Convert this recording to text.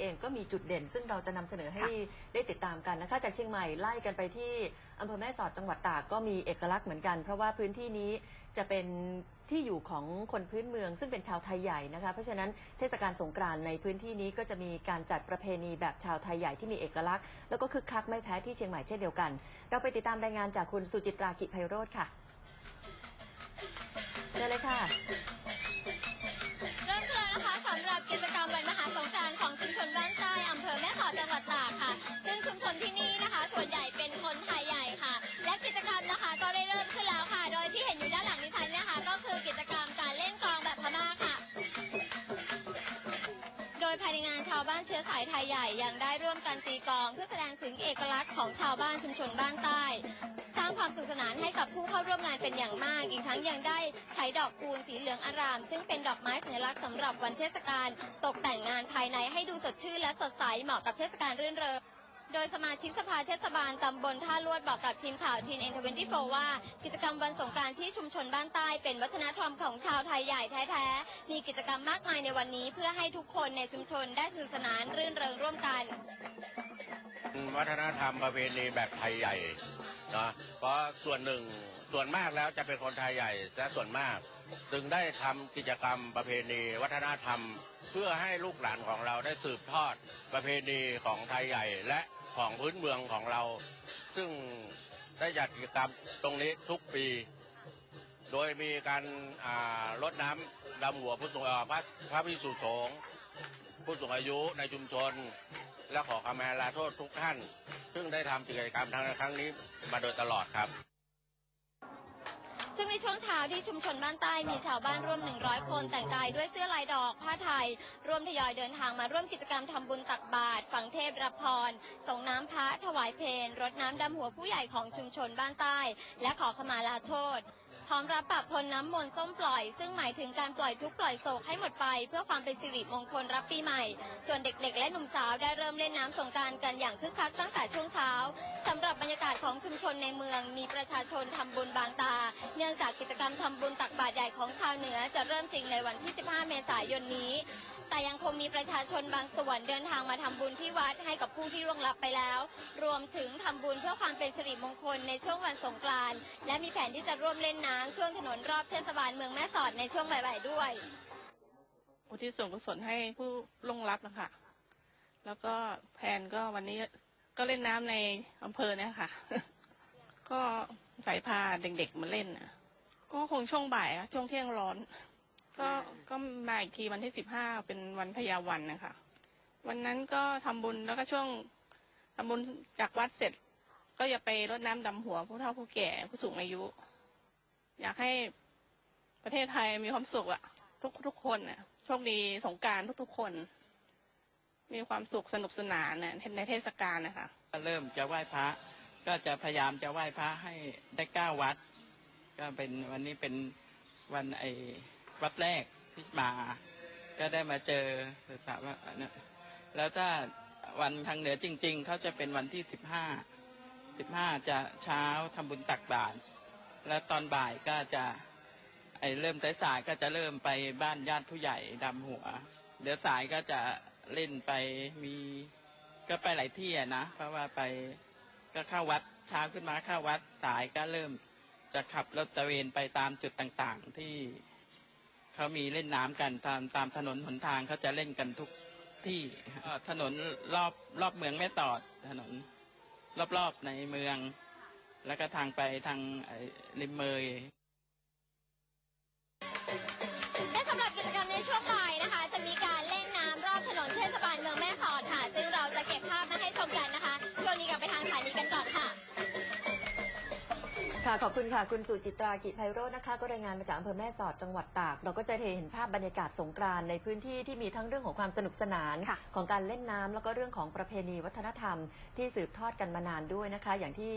เองก็มีจุดเด่น ซึ่งเราจะนำเสนอให้ค่ะได้ติดตามกันนะคะจากเชียงใหม่ไล่กันไปที่อำเภอแม่สอดจังหวัดตากก็มีเอกลักษณ์เหมือนกัน เพราะว่าพื้นที่นี้จะเป็นที่อยู่ของคนพื้นเมือง ซึ่งเป็นชาวไทยใหญ่นะคะ เพราะฉะนั้นเทศกาลสงกรานต์ในพื้นที่นี้ก็จะมีการจัดประเพณีแบบชาวไทยใหญ่ที่มีเอกลักษณ์ แล้วก็คึกคักไม่แพ้ที่เชียงใหม่เช่นเดียวกัน เราไปติดตามรายงานจากคุณสุจิตรากิจไพโรธค่ะเจอเลยค่ะ ยภายในงานชาวบ้านเชื้อสายไทยใหญ่ยังได้ร่วมกันตีกลองเพื่อแสดงถึงเอกลักษณ์ของชาวบ้านชุมชนบ้านใต้ สร้างความสนุกสนานให้กับผู้เข้าร่วมงานเป็นอย่างมาก อีกทั้งยังได้ใช้ดอกคูณสีเหลืองอาราม ซึ่งเป็นดอกไม้สัญลักษณ์สำหรับวันเทศกาลตกแต่งงานภายในให้ดูสดชื่นและสดใสเหมาะกับเทศกาลรื่นเริง โดยสมาชิกสภาเทศบาลตำบลท่าลวดบอกกับทีมข่าวทีนเอ็นทเวนตี้โฟว่ากิจกรรมวันสงกานต์ที่ชุมชนบ้านใต้เป็นวัฒนธรรมของชาวไทยใหญ่แท้ๆ มีกิจกรรมมากมายในวันนี้ เพื่อให้ทุกคนในชุมชนได้สนุกสนานรื่นเริงร่วมกัน วัฒนธรรมประเพณีแบบไทยใหญ่นะเพราะส่วนหนึ่งส่วนมากแล้วจะเป็นคนไทยใหญ่และส่วนมากจึงได้ทำกิจกรรมประเพณีวัฒนธรรม เพื่อให้ลูกหลานของเราได้สืบทอดประเพณีของไทยใหญ่และ ของพื้นเมืองของเรา ซึ่งได้จัดกิจกรรมตรงนี้ทุกปี โดยมีการอ่ารดน้ำดำหัวผู้สูงอายุพระพระพิสุสงฆ์ผู้สูงอายุในชุมชน และขอขมาลาโทษทุกท่าน ซึ่งได้ทำกิจกรรมทางครั้งนี้มาโดยตลอดครับ ช่วงเช้าที่ชุมชนบ้านใต้มีชาวบ้านร่วม 100 คนแต่งกายด้วยเสื้อลายดอกผ้าไทย ร่วมทยอยเดินทางมาร่วมกิจกรรมทำบุญตักบาตรฝังเทพรับพร ส่งน้ำพระถวายเพลรดน้ำดำหัวผู้ใหญ่ของชุมชนบ้านใต้ และขอขมาลาโทษพร้อมรับปะพรน้ำมนต์ส้มปล่อย ซึ่งหมายถึงการปล่อยทุกปล่อยโศกให้หมดไป เพื่อความเป็นสิริมงคลรับปีใหม่ ส่วนเด็กๆ และหนุ่มสาวได้เริ่มเล่นน้ำสงการกันอย่างคึกคักตั้งแต่ช่วงเช้า บบรรยากาศของชุมชนในเมืองมีประชาชนทำบุญบางตา เนื่องจากกิจกรรมทำบุญตักบาตรใหญ่ของชาวเหนือจะเริ่มจริงในวันที่ 15 เมษายนนี้ แต่ยังคงมีประชาชนบางส่วนเดินทางมาทำบุญที่วัดให้กับผู้ที่ร่วงลับไปแล้ว รวมถึงทำบุญเพื่อความเป็นสิริมงคลในช่วงวันสงกรานต์และมีแผนที่จะร่วมเล่นน้ำช่วงถนนรอบเทศบาลเมืองแม่สอดในช่วงบ่ายๆด้วยอุทิศส่วนกุศลให้ผู้ล่วงลับนะคะแล้วก็แผนก็วันนี้ ก็เล่นน้ำในอำเภอเนี่ยค่ะ ก็สายพาเด็กๆมาเล่นนะก็คงช่วงบ่ายอะช่วงเที่ยงร้อน ก็ก็มาอีกทีวันที่สิบห้าเป็นวันพยาวันนะคะ วันนั้นก็ทำบุญแล้วก็ช่วงทำบุญจากวัดเสร็จ ก็อย่าไปรดน้ำดำหัวผู้เฒ่าผู้แก่ผู้สูงอายุ อยากให้ประเทศไทยมีความสุขอะทุกทุกคนน่ะโชคดีสงการทุกๆคน มีความสุขสนุกสนานนะในเทศกาลนะคะก็เริ่มจะไหว้พระก็จะพยายามจะไหว้พระให้ได้เก้าวัด ก็เป็นวันนี้เป็นวันไอวัดแรกที่มา ก็ได้มาเจอศึกษาว่าแล้วถ้าวันทางเหนือจริง ๆเขาจะเป็นวันที่สิบห้าสิบห้าจะเช้าทำบุญตักบาตรแล้วตอนบ่ายก็จะไอเริ่มสายๆก็จะเริ่มไปบ้านญาติผู้ใหญ่ดำหัว เดี๋ยวสายก็จะ เล่นไปมีก็ไปหลายที่อะนะเพราะว่าไปก็เข้าวัดเช้าขึ้นมาเข้าวัดสายก็เริ่มจะขับรถตระเวนไปตามจุดต่างๆ ที่เขามีเล่นน้ำกันตามตามถนนหนทางเขาจะเล่นกันทุกที่ถนนรอบรอบเมืองแม่ตอดถนน รอบๆในเมือง แล้วก็ทางไปทางริมเมย ค่ะขอบคุณค่ะ คุณสุจิตรากิจไพโรจน์นะคะ ก็รายงานมาจากอำเภอแม่สอดจังหวัดตาก เราก็จะเห็นภาพบรรยากาศสงกรานต์ในพื้นที่ที่มีทั้งเรื่องของความสนุกสนานค่ะของการเล่นน้ำแล้วก็เรื่องของประเพณีวัฒนธรรม ที่สืบทอดกันมานานด้วยนะคะ อย่างที่